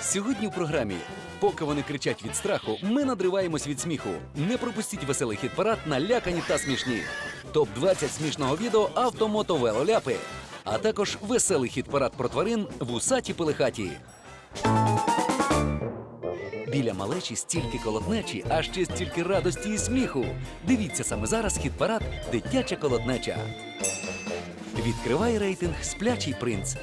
Сьогодні в програмі, поки вони кричать від страху, ми надриваємось від сміху. Не пропустіть веселий хіт-парад налякані та смішні. Топ 20 смішного відео автомото велоляпи. А також веселий хіт-парад про тварин в усаті пелехаті. Біля малечі стільки колотнечі, а ще стільки радості і сміху. Дивіться саме зараз хіт-парад Дитяча колотнеча. Відкриває рейтинг Сплячий принц.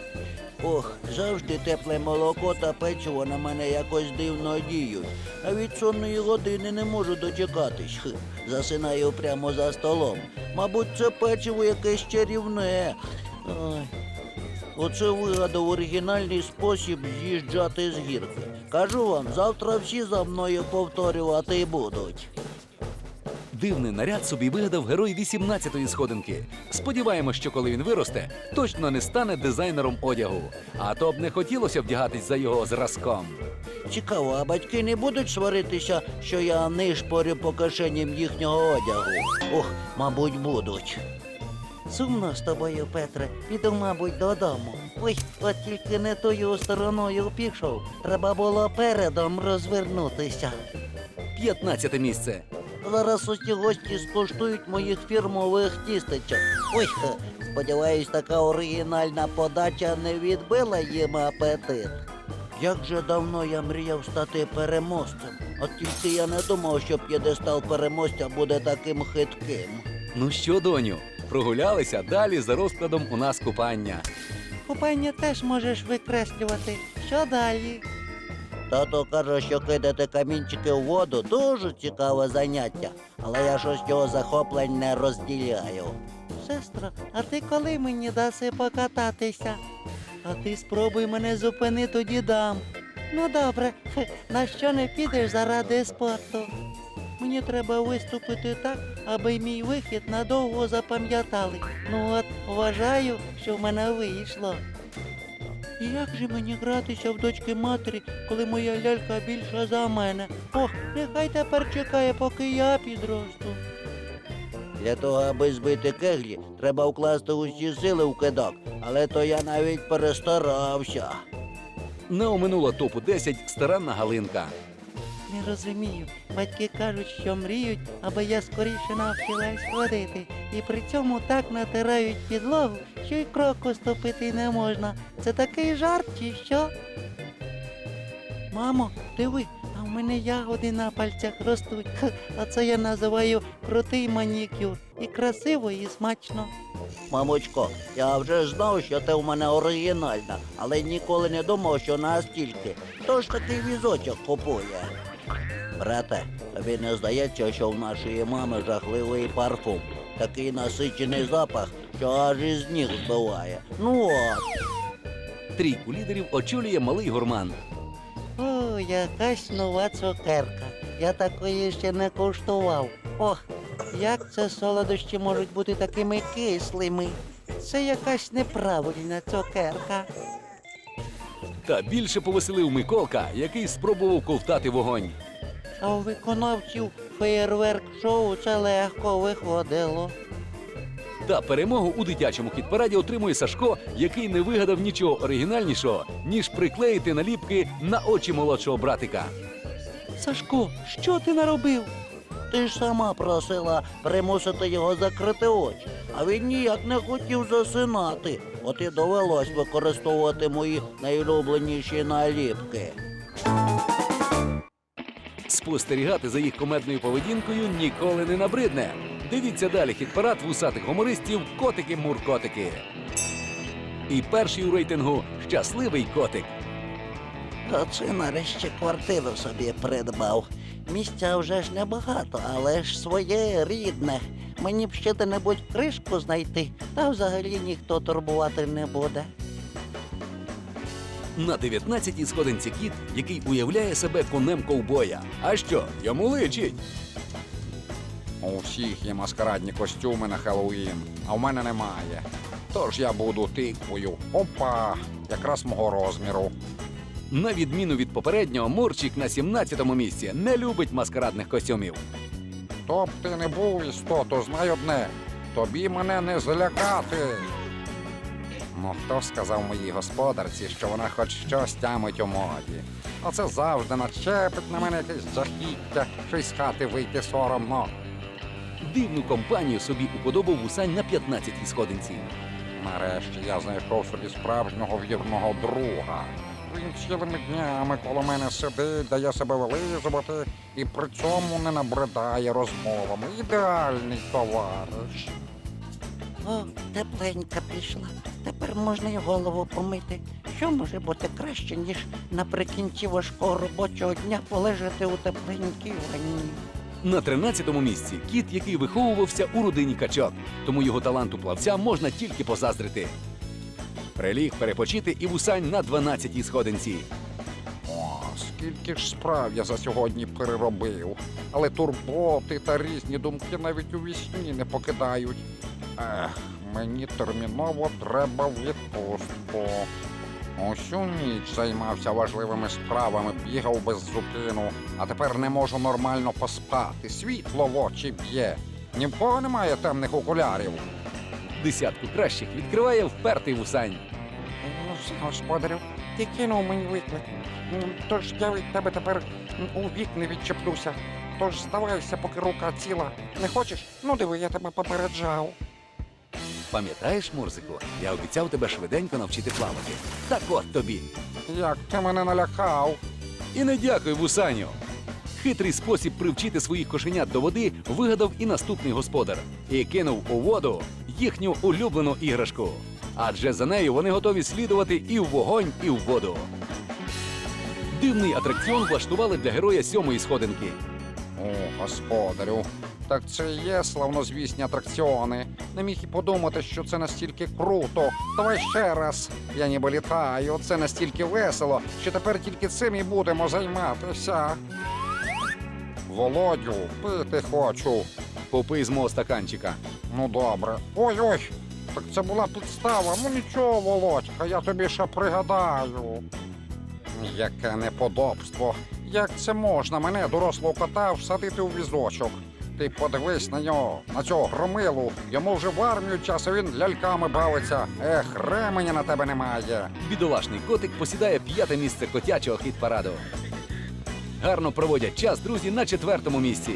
Ох, завжди тепле молоко та печиво на мене якось дивно діють. А від сонної години не можу дочекатись. Хи, засинаю прямо за столом. Мабуть, це печиво якесь чарівне. Ой. Оце вигадав оригінальний спосіб з'їжджати з гірки. Кажу вам, завтра всі за мною повторювати будуть. Дивний наряд собі вигадав герой 18-ї сходинки. Сподіваємось, що коли він виросте, точно не стане дизайнером одягу. А то б не хотілося вдягатись за його зразком. Цікаво, а батьки не будуть сваритися, що я нишпорю по кишеням їхнього одягу? Ох, мабуть, будуть. Сумно з тобою, Петре. Піду, мабуть, додому. Ой, от тільки не тою стороною пішов. Треба було передом розвернутися. 15 місце. Зараз усі гості скуштують моїх фірмових тістечок. Ой, сподіваюсь, така оригінальна подача не відбила їм апетит. Як же давно я мріяв стати переможцем. От тільки я не думав, що п'єдестал переможця буде таким хитким. Ну що, доню, прогулялися далі за розкладом у нас купання. Купання теж можеш викреслювати. Що далі? Тато каже, що кидати камінчики в воду дуже цікаве заняття, але я щось цього захоплень не розділяю. Сестро, а ти коли мені даси покататися? А ти спробуй мене зупини, тоді дам. Ну добре, на що не підеш заради спорту? Мені треба виступити так, аби мій вихід надовго запам'ятали. Ну от, вважаю, що в мене вийшло. І як же мені гратися в дочки матері, коли моя лялька більша за мене? Ох, нехай тепер чекає, поки я підросту. Для того, аби збити кеглі, треба вкласти усі сили в кидок, але то я навіть перестарався. Не оминула топу 10 старанна Галинка. Не розумію. Батьки кажуть, що мріють, аби я скоріше навчилась ходити. І при цьому так натирають підлогу, що й кроку ступити не можна. Це такий жарт чи що? Мамо, диви, а в мене ягоди на пальцях ростуть. А це я називаю крутий манікюр. І красиво, і смачно. Мамочко, я вже знав, що ти в мене оригінальна, але ніколи не думав, що настільки. Хто ж такий візочок купує? Брате, тобі не здається, що в нашої мами жахливий парфум. Такий насичений запах, що аж із ніг збиває. Ну от. Трійку лідерів очолює малий гурман. О, якась нова цукерка. Я такої ще не куштував. Ох, як це солодощі можуть бути такими кислими. Це якась неправильна цукерка. Та більше повеселив Миколка, який спробував ковтати вогонь. А у виконавців феєрверк шоу це легко виходило. Та перемогу у дитячому хіт-параді отримує Сашко, який не вигадав нічого оригінальнішого, ніж приклеїти наліпки на очі молодшого братика. Сашко, що ти наробив? Ти ж сама просила примусити його закрити очі, а він ніяк не хотів засинати. От і довелось використовувати мої найулюбленіші наліпки. Спостерігати за їх комедною поведінкою ніколи не набридне. Дивіться далі хіт-парад вусатих гумористів Котики-муркотики. І перший у рейтингу щасливий котик. Оце нарешті квартиру собі придбав. Місця вже ж небагато, але ж своє рідне. Мені б ще де-небудь кришку знайти, та взагалі ніхто турбувати не буде. На 19-й сходинці кіт, який уявляє себе конем ковбоя. А що, йому личить? У всіх є маскарадні костюми на Хеллоуін, а в мене немає. Тож я буду тиквою. Опа! Якраз мого розміру. На відміну від попереднього, Мурчик на 17-му місці не любить маскарадних костюмів. Хто б ти не був істоту, знай одне. Тобі мене не залякати. Ну, хто сказав моїй господарці, що вона хоч щось тямить у моді. Оце завжди начепить на мене якесь жахіття, що й з хати вийти соромно. Дивну компанію собі уподобав вусань на 15-й сходинці. Нарешті я знайшов собі справжнього вірного друга. Він цілими днями коло мене сидить, дає себе вилизувати і при цьому не набридає розмовами. Ідеальний товариш. О, тепленька пішла. Тепер можна й голову помити. Що може бути краще, ніж наприкінці важкого робочого дня полежати у тепленькій ванні? На 13-му місці кіт, який виховувався у родині качок, тому його таланту плавця можна тільки позаздрити. Приліг перепочити і вусань на 12-й сходинці. О, скільки ж справ я за сьогодні переробив. Але турботи та різні думки навіть у вісні не покидають. Ех, мені терміново треба в відпустку. Усю ніч займався важливими справами, бігав без зупину, а тепер не можу нормально поспати. Світло в очі б'є. Ні в кого немає темних окулярів. Десятку кращих відкриває впертий вусань. Ну, господарю, ти кинув мені виклик. Тож я від тебе тепер у вік не відчеплюся. Тож здавайся, поки рука ціла. Не хочеш? Ну диви, я тебе попереджав. Пам'ятаєш, Мурзику, я обіцяв тебе швиденько навчити плавати. Так от тобі. Як ти мене налякав. І не дякуй вусаню. Хитрий спосіб привчити своїх кошенят до води вигадав і наступний господар і кинув у воду їхню улюблену іграшку. Адже за нею вони готові слідувати і в вогонь, і в воду. Дивний атракціон влаштували для героя сьомої сходинки. О, господарю. Так це і є славнозвісні атракціони. Не міг і подумати, що це настільки круто. Давай ще раз. Я ніби літаю. Це настільки весело, що тепер тільки цим і будемо займатися. Володю, пити хочу. Попий з мого стаканчика. Ну добре. Ой ой. Так це була підстава. Ну нічого, Володька, я тобі ще пригадаю. Яке неподобство. Як це можна мене, дорослого кота, всадити у візочок? Ти подивись на нього, на цього громилу. Йому вже в армію час, а він ляльками бавиться. Ех, ременя на тебе немає. Бідолашний котик посідає п'яте місце котячого хіт-параду. Гарно проводять час друзі на четвертому місці.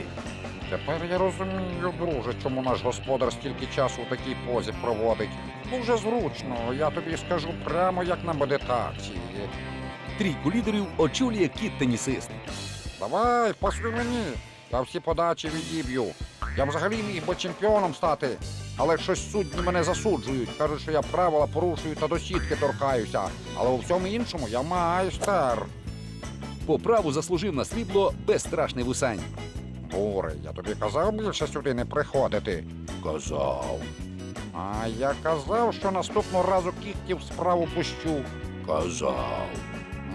Тепер я розумію, друже, чому наш господар стільки часу у такій позі проводить. Дуже зручно, я тобі скажу прямо як на медитації. Трійку лідерів очолює кіт-тенісист. Давай, пошли мені. Я всі подачі відіб'ю. Я взагалі міг би чемпіоном стати, але щось судді мене засуджують. Кажуть, що я правила порушую та до сітки торкаюся. Але у всьому іншому я майстер. По праву заслужив на срібло безстрашний вусань. Буре, я тобі казав більше сюди не приходити. Казав, А я казав, що наступного разу кіхтів справу пущу. казав.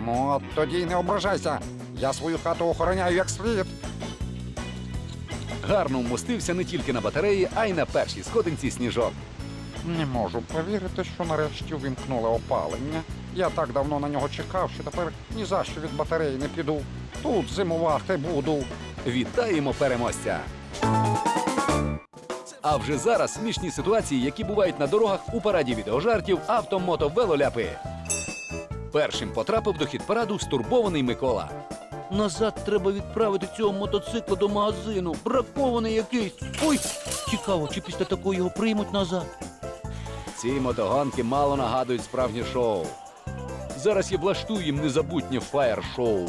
Ну, от тоді й не ображайся. Я свою хату охороняю як слід. Гарно вмостився не тільки на батареї, а й на першій сходинці сніжок. Не можу повірити, що нарешті увімкнули опалення. Я так давно на нього чекав, що тепер ні за що від батареї не піду. Тут зимувати буду. Вітаємо переможця! А вже зараз смішні ситуації, які бувають на дорогах у параді відеожартів автомото велоляпи. Першим потрапив до хіт-параду стурбований Микола. Назад треба відправити цього мотоцикла до магазину. Бракований якийсь. Ой, цікаво, чи після такого його приймуть назад. Ці мотогонки мало нагадують справжнє шоу. Зараз я влаштую їм незабутнє фаєр-шоу.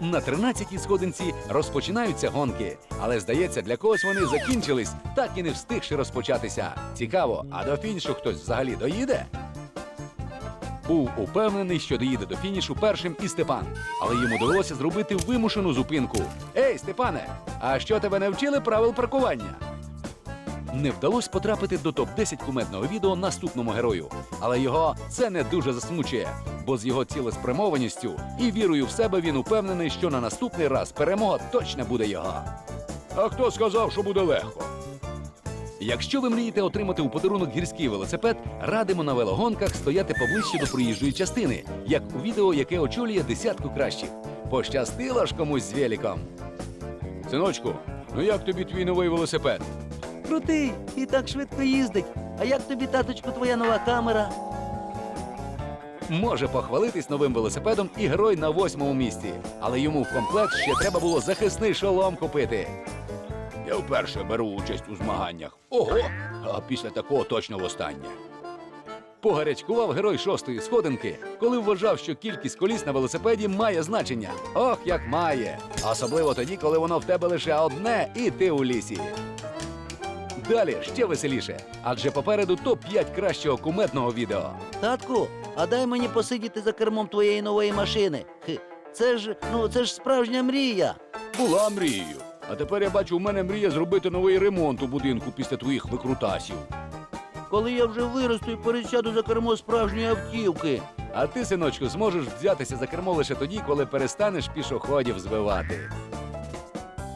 На 13-й сходинці розпочинаються гонки, але здається, для когось вони закінчились, так і не встигши розпочатися. Цікаво, а до фінішу хтось взагалі доїде? Був упевнений, що доїде до фінішу першим і Степан, але йому довелося зробити вимушену зупинку. Ей, Степане, а що тебе не вчили правил паркування? Не вдалося потрапити до топ-10 кумедного відео наступному герою, але його це не дуже засмучує, бо з його цілеспрямованістю і вірою в себе він упевнений, що на наступний раз перемога точно буде його. А хто сказав, що буде легко? Якщо ви мрієте отримати у подарунок гірський велосипед, радимо на велогонках стояти поближче до проїжджої частини, як у відео, яке очолює десятку кращих. Пощастило ж комусь з великом. Синочку, ну як тобі твій новий велосипед? Крутий і так швидко їздить. А як тобі, таточку, твоя нова камера? Може похвалитись новим велосипедом і герой на восьмому місці. Але йому в комплект ще треба було захисний шолом купити. Я вперше беру участь у змаганнях. Ого! А після такого точно востаннє. Погарячкував герой шостої сходинки, коли вважав, що кількість коліс на велосипеді має значення. Ох, як має! Особливо тоді, коли воно в тебе лише одне, і ти у лісі. Далі ще веселіше, адже попереду топ-5 кращого кумедного відео. Татку, а дай мені посидіти за кермом твоєї нової машини. Хи, це ж, ну, це ж справжня мрія. Була мрією. А тепер я бачу, у мене мрія зробити новий ремонт у будинку після твоїх викрутасів. Коли я вже виросту і пересяду за кермо справжньої автівки. А ти, синочку, зможеш взятися за кермо лише тоді, коли перестанеш пішоходів збивати.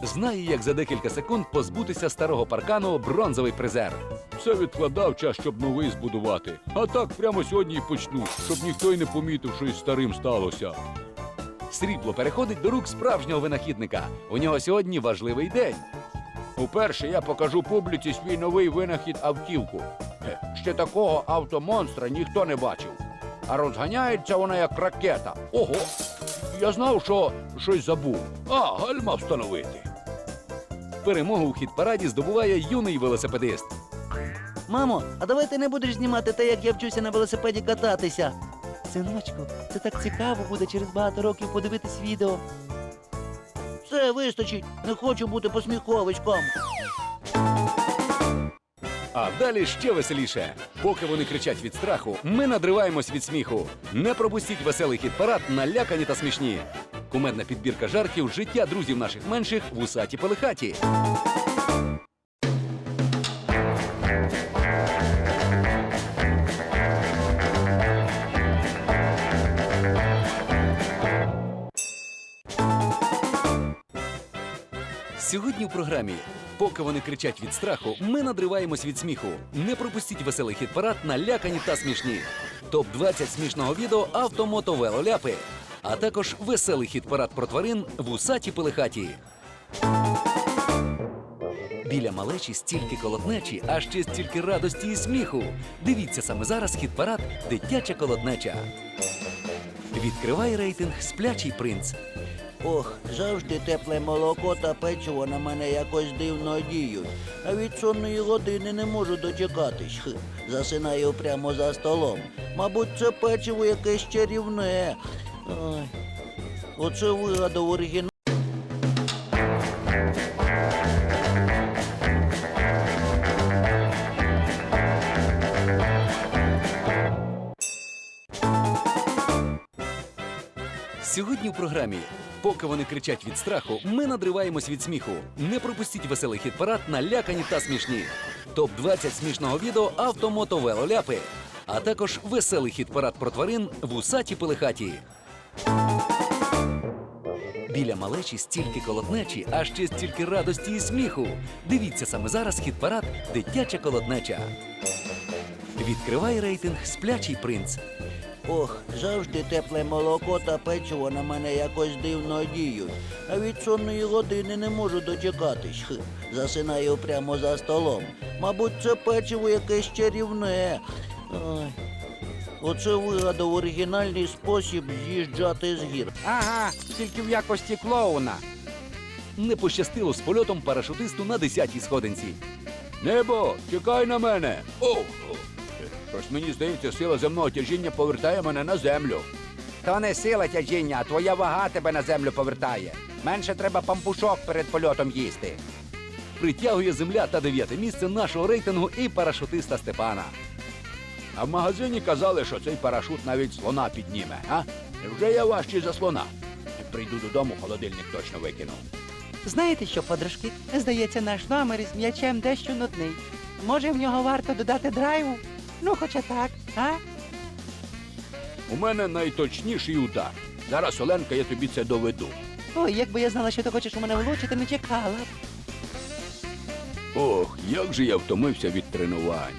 Знає, як за декілька секунд позбутися старого паркану бронзовий призер. Все відкладав час, щоб новий збудувати. А так прямо сьогодні й почну, щоб ніхто й не помітив, що із старим сталося. Срібло переходить до рук справжнього винахідника. У нього сьогодні важливий день. Уперше я покажу публіці свій новий винахід автівку. Е, Ще такого автомонстра ніхто не бачив. А розганяється вона як ракета. Ого! Я знав, що щось забув. А, гальма встановити. Перемогу в хіт-параді здобуває юний велосипедист. Мамо, а давай ти не будеш знімати те, як я вчуся на велосипеді кататися. Синочку, це так цікаво буде через багато років подивитись відео. Все, вистачить. Не хочу бути посміховичком. А далі ще веселіше. Поки вони кричать від страху, ми надриваємось від сміху. Не пропустіть веселий хіт-парад налякані та смішні. Кумедна підбірка жартів життя друзів наших менших в усаті Пелихаті. Сьогодні в програмі. Поки вони кричать від страху, ми надриваємось від сміху. Не пропустіть веселий хіт-парад налякані та смішні. Топ 20 смішного відео автомото велоляпи. А також веселий хіт-парад про тварин в усаті Пелихаті. Біля малечі стільки колотнечі, а ще стільки радості і сміху. Дивіться саме зараз хіт-парад Дитяча колотнеча. Відкриває рейтинг Сплячий принц. Ох, завжди тепле молоко та печиво на мене якось дивно діють. А від сонної години не можу дочекатись. Хи, засинаю прямо за столом. Мабуть, це печиво якесь чарівне. Ой, оце вигадав оригінал. Сьогодні в програмі. Поки вони кричать від страху, ми надриваємось від сміху. Не пропустіть веселий хіт-парад налякані та смішні. Топ 20 смішного відео автомото велоляпи. А також веселий хіт-парад про тварин в усаті Пелихаті. Біля малечі стільки колотнечі, а ще стільки радості і сміху. Дивіться саме зараз хіт-парад Дитяча колотнеча. Відкриває рейтинг Сплячий принц. Ох, завжди тепле молоко та печиво на мене якось дивно діють. А від сонної години не можу дочекатись. Хи, засинаю прямо за столом. Мабуть, це печиво якесь чарівне. Ой, оце вигадав оригінальний спосіб з'їжджати з гір. Ага, тільки в якості клоуна. Не пощастило з польотом парашутисту на 10-й сходинці. Небо, чекай на мене. О! Щось мені здається, сила земного тяжіння повертає мене на землю. То не сила тяжіння, а твоя вага тебе на землю повертає. Менше треба пампушок перед польотом їсти. Притягує земля та дев'яте місце нашого рейтингу і парашутиста Степана. А в магазині казали, що цей парашут навіть слона підніме. А? Вже я важчий за слона. Прийду додому, холодильник точно викину. Знаєте що, подружки? Здається, наш номер із м'ячем дещо нудний. Може, в нього варто додати драйву? Ну, хоча так, а? У мене найточніший удар. Зараз, Оленка, я тобі це доведу. Ой, якби я знала, що ти хочеш у мене влучити, не чекала. б. Ох, як же я втомився від тренувань.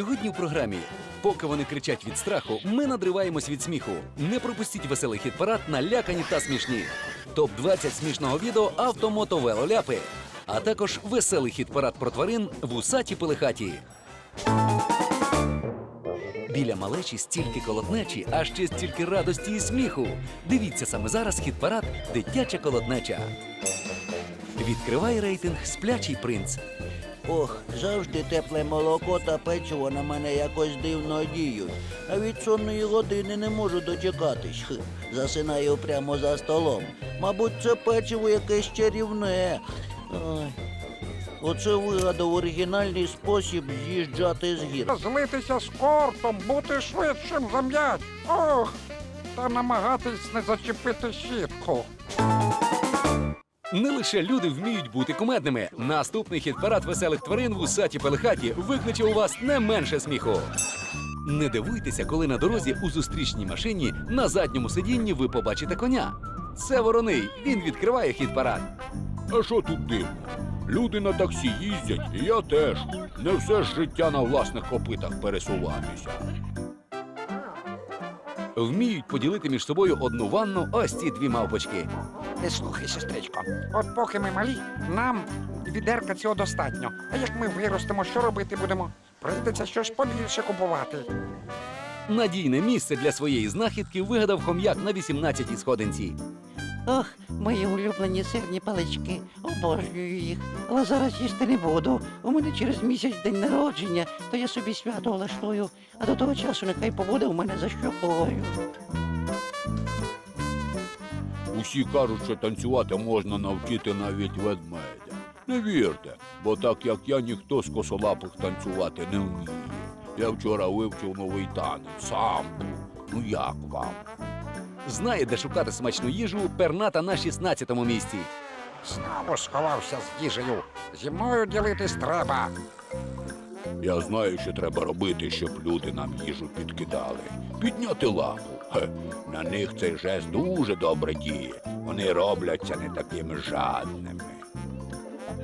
Сьогодні в програмі, поки вони кричать від страху, ми надриваємось від сміху. Не пропустіть веселий хіт-парад налякані та смішні. Топ 20 смішного відео автомото велоляпи. А також веселий хіт-парад про тварин в усаті пелехаті. Біля малечі стільки колотнечі, а ще стільки радості і сміху. Дивіться саме зараз хіт-парад Дитяча колотнеча. Відкриває рейтинг Сплячий принц. Ох, завжди тепле молоко та печиво на мене якось дивно діють. А від сонної години не можу дочекатись. Хи, засинаю прямо за столом. Мабуть, це печиво якесь чарівне. Ой. Оце вигадав оригінальний спосіб з'їжджати з гір. Злитися з кортом, бути швидшим за м'яч. Ох! Та намагатись не зачепити сітку. Не лише люди вміють бути кумедними. Наступний хіт-парад веселих тварин в усаті Пелехаті викличе у вас не менше сміху. Не дивуйтеся, коли на дорозі у зустрічній машині на задньому сидінні ви побачите коня. Це вороний. Він відкриває хіт-парад. А що тут дивно? Люди на таксі їздять, і я теж. Не все ж життя на власних копитах пересуватися. Вміють поділити між собою одну ванну ось ці дві мавпочки. Не слухай, сестричко. От поки ми малі, нам відерка цього достатньо. А як ми виростемо, що робити будемо? Прийдеться щось побільше купувати. Надійне місце для своєї знахідки вигадав хом'як на 18-й сходинці. Ох, мої улюблені сирні палички. Обожнюю їх. Але зараз їсти не буду. У мене через місяць день народження, то я собі свято влаштую, а до того часу нехай побуде у мене за щокою. Усі кажуть, що танцювати можна навчити навіть ведмедя. Не вірте, бо так як я ніхто з косолапих танцювати не вміє. Я вчора вивчив новий танець, сам. Ну як вам? Знає, де шукати смачну їжу перната на 16-му місці. Знову сховався з їжею. Зі мною ділитись треба. Я знаю, що треба робити, щоб люди нам їжу підкидали. Підняти лапу. Хе, на них цей жест дуже добре діє. Вони робляться не такими жадними.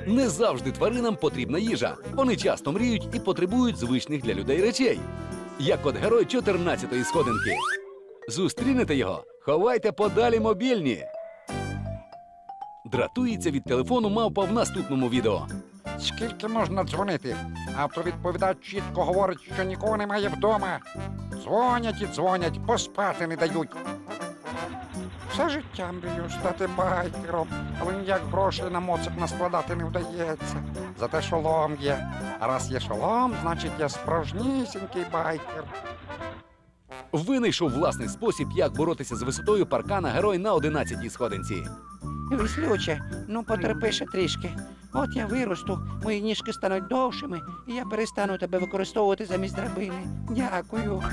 Не завжди тваринам потрібна їжа. Вони часто мріють і потребують звичних для людей речей. Як от герой 14-ї сходинки. Зустрінете його, ховайте подалі мобільні. Дратується від телефону мавпа в наступному відео. Скільки можна дзвонити? Автовідповідач чітко говорить, що нікого немає вдома. Дзвонять і дзвонять, поспати не дають. Все життя мрію стати байкером, але ніяк грошей на моцик наскладати не вдається. Зате шолом є. А раз є шолом, значить я справжнісінький байкер. Винайшов власний спосіб, як боротися з висотою паркана герой на 11-й сходинці. Віслюче, ну потерпи ще трішки. От я виросту, мої ніжки стануть довшими, і я перестану тебе використовувати замість драбини. Дякую.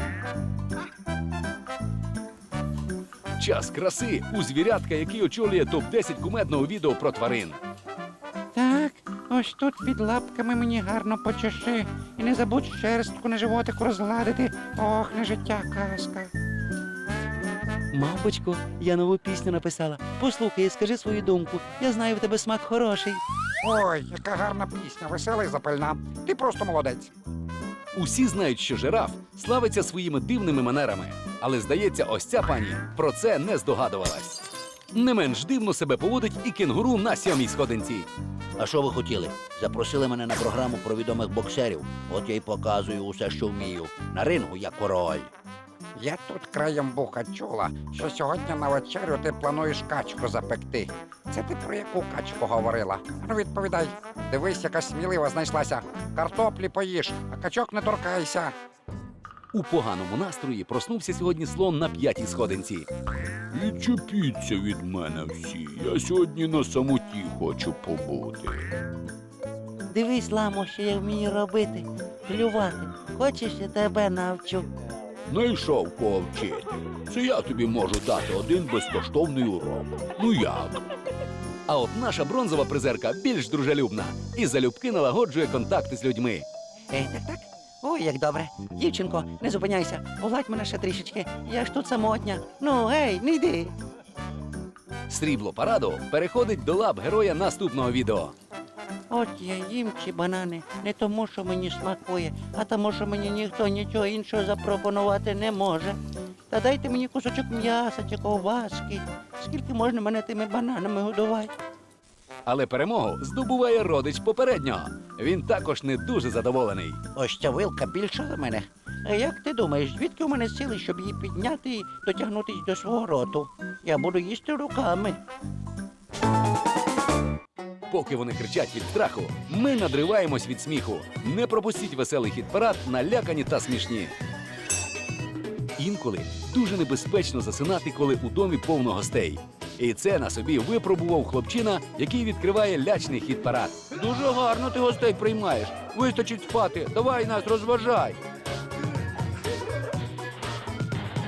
Час краси у звірятка, який очолює топ-10 кумедного відео про тварин. Так, ось тут під лапками мені гарно почеши. І не забудь шерстку на животику розгладити. Ох, не життя казка. Мавпочко, я нову пісню написала. Послухай і скажи свою думку. Я знаю, в тебе смак хороший. Ой, яка гарна пісня, весела і запальна. Ти просто молодець. Усі знають, що жираф славиться своїми дивними манерами. Але здається, ось ця пані про це не здогадувалась. Не менш дивно себе поводить і кенгуру на сьомій сходинці. А що ви хотіли? Запросили мене на програму про відомих боксерів. От я й показую усе, що вмію. На рингу я король. Я тут краєм вуха чула, що сьогодні на вечерю ти плануєш качку запекти. Це ти про яку качку говорила? Ну відповідай, дивись, яка смілива знайшлася. Картоплі поїж, а качок не торкайся. У поганому настрої проснувся сьогодні слон на п'ятій сходинці. Відчепіться від мене всі. Я сьогодні на самоті хочу побути. Дивись, ламо, що я вмію робити. Клювати. Хочеш, я тебе навчу. Найшов кого вчити. Це я тобі можу дати один безкоштовний урок. Ну як? А от наша бронзова призерка більш дружелюбна і залюбки налагоджує контакти з людьми. Е, так, так. Ой, як добре. Дівчинко, не зупиняйся, погладь мене ще трішечки. Я ж тут самотня. Ну, гей, не йди. Срібло параду переходить до лап героя наступного відео. От я їм ці банани не тому, що мені смакує, а тому, що мені ніхто нічого іншого запропонувати не може. Та дайте мені кусочок м'яса чи ковбаски. Скільки можна мене тими бананами годувати? Але перемогу здобуває родич попереднього. Він також не дуже задоволений. Ось ця вилка більша за мене. А як ти думаєш, звідки у мене сили, щоб її підняти і дотягнутися до свого роту? Я буду їсти руками. Поки вони кричать від страху, ми надриваємось від сміху. Не пропустіть веселий хіт-парад, налякані та смішні. Інколи дуже небезпечно засинати, коли у домі повно гостей. І це на собі випробував хлопчина, який відкриває лячний хіт-парад. Дуже гарно ти гостей приймаєш. Вистачить спати. Давай нас розважай.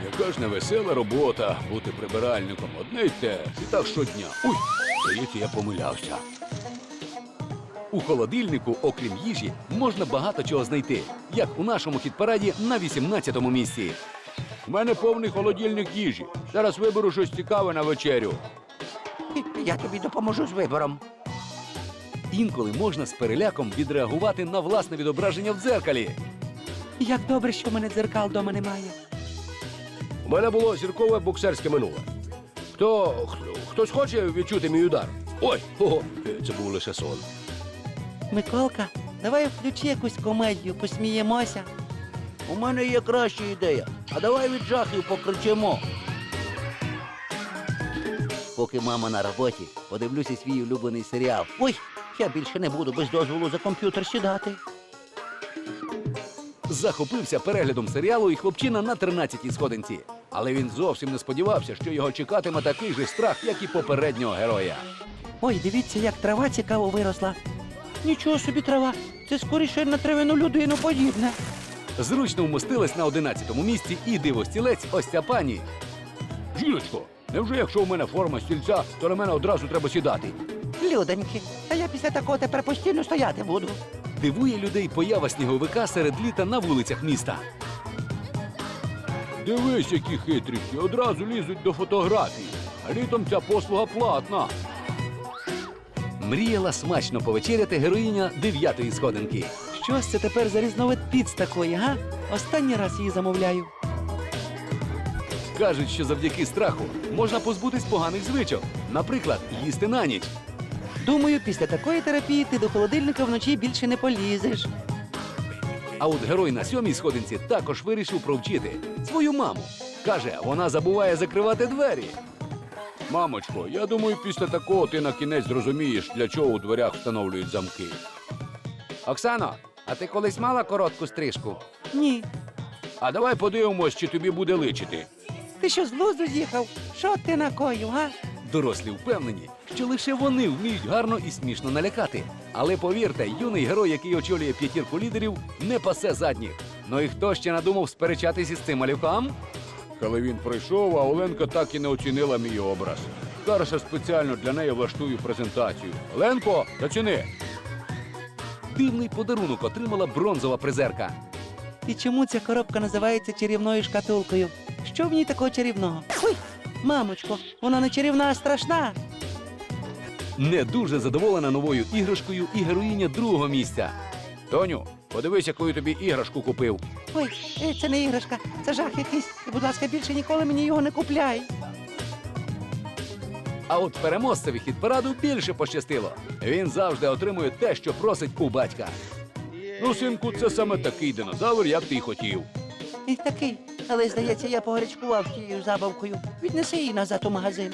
Яка ж невесела робота бути прибиральником. Одне й те. І так щодня. Уй, здається, я помилявся. У холодильнику, окрім їжі, можна багато чого знайти, як у нашому хіт-параді на 18-му місці. У мене повний холодильник їжі. Зараз виберу щось цікаве на вечерю. Я тобі допоможу з вибором. Інколи можна з переляком відреагувати на власне відображення в дзеркалі. Як добре, що в мене дзеркал дома немає. У мене було зіркове боксерське минуле. Хто, хто хтось хоче відчути мій удар? Ой, ого, це був лише сон. Миколка, давай включи якусь комедію, посміємося. У мене є краща ідея. А давай від жахів покричимо. Поки мама на роботі, подивлюся свій улюблений серіал. Ой, я більше не буду без дозволу за комп'ютер сідати. Захопився переглядом серіалу і хлопчина на 13-й сходинці. Але він зовсім не сподівався, що його чекатиме такий же страх, як і попереднього героя. Ой, дивіться, як трава цікаво виросла. Нічого собі трава. Це скоріше на травяну людину подібне. Зручно вмостилась на 11-му місці і дивостілець ось ця пані. Жіночко, невже якщо у мене форма стільця, то на мене одразу треба сідати? Людоньки, та я після такого тепер постійно стояти буду. Дивує людей поява сніговика серед літа на вулицях міста. Дивись, які хитріші, одразу лізуть до фотографій. А літом ця послуга платна. Мріяла смачно повечеряти героїня 9-ї сходинки. Щось це тепер за різновид піц такої, га? Останній раз її замовляю. Кажуть, що завдяки страху можна позбутись поганих звичок, наприклад, їсти на ніч. Думаю, після такої терапії ти до холодильника вночі більше не полізеш. А от герой на сьомій сходинці також вирішив провчити свою маму. Каже, вона забуває закривати двері. Мамочко, я думаю, після такого ти на кінець зрозумієш, для чого у дверях встановлюють замки. Оксано, а ти колись мала коротку стрижку? Ні. А давай подивимось, чи тобі буде личити. Ти що з глузду з'їхав? Що ти накоїв, га? Дорослі впевнені, що лише вони вміють гарно і смішно налякати. Але повірте, юний герой, який очолює п'ятірку лідерів, не пасе задніх. Ну і хто ще надумав сперечатись із цим малюком? Коли він прийшов, а Оленка так і не оцінила мій образ. Зараз я спеціально для неї влаштую презентацію. Оленко, заціни! Дивний подарунок отримала бронзова призерка. І чому ця коробка називається чарівною шкатулкою? Що в ній такого чарівного? Ой, мамочко, вона не чарівна, а страшна. Не дуже задоволена новою іграшкою і героїня другого місця. Тоню, подивись, яку я тобі іграшку купив. Ой, е, це не іграшка, це жах якийсь. І, будь ласка, більше ніколи мені його не купляй. А от переможцеві хід параду більше пощастило. Він завжди отримує те, що просить у батька. Ну, синку, це саме такий динозавр, як ти й хотів. І такий. Але, здається, я погарячкував тією забавкою. Віднеси її назад у магазин.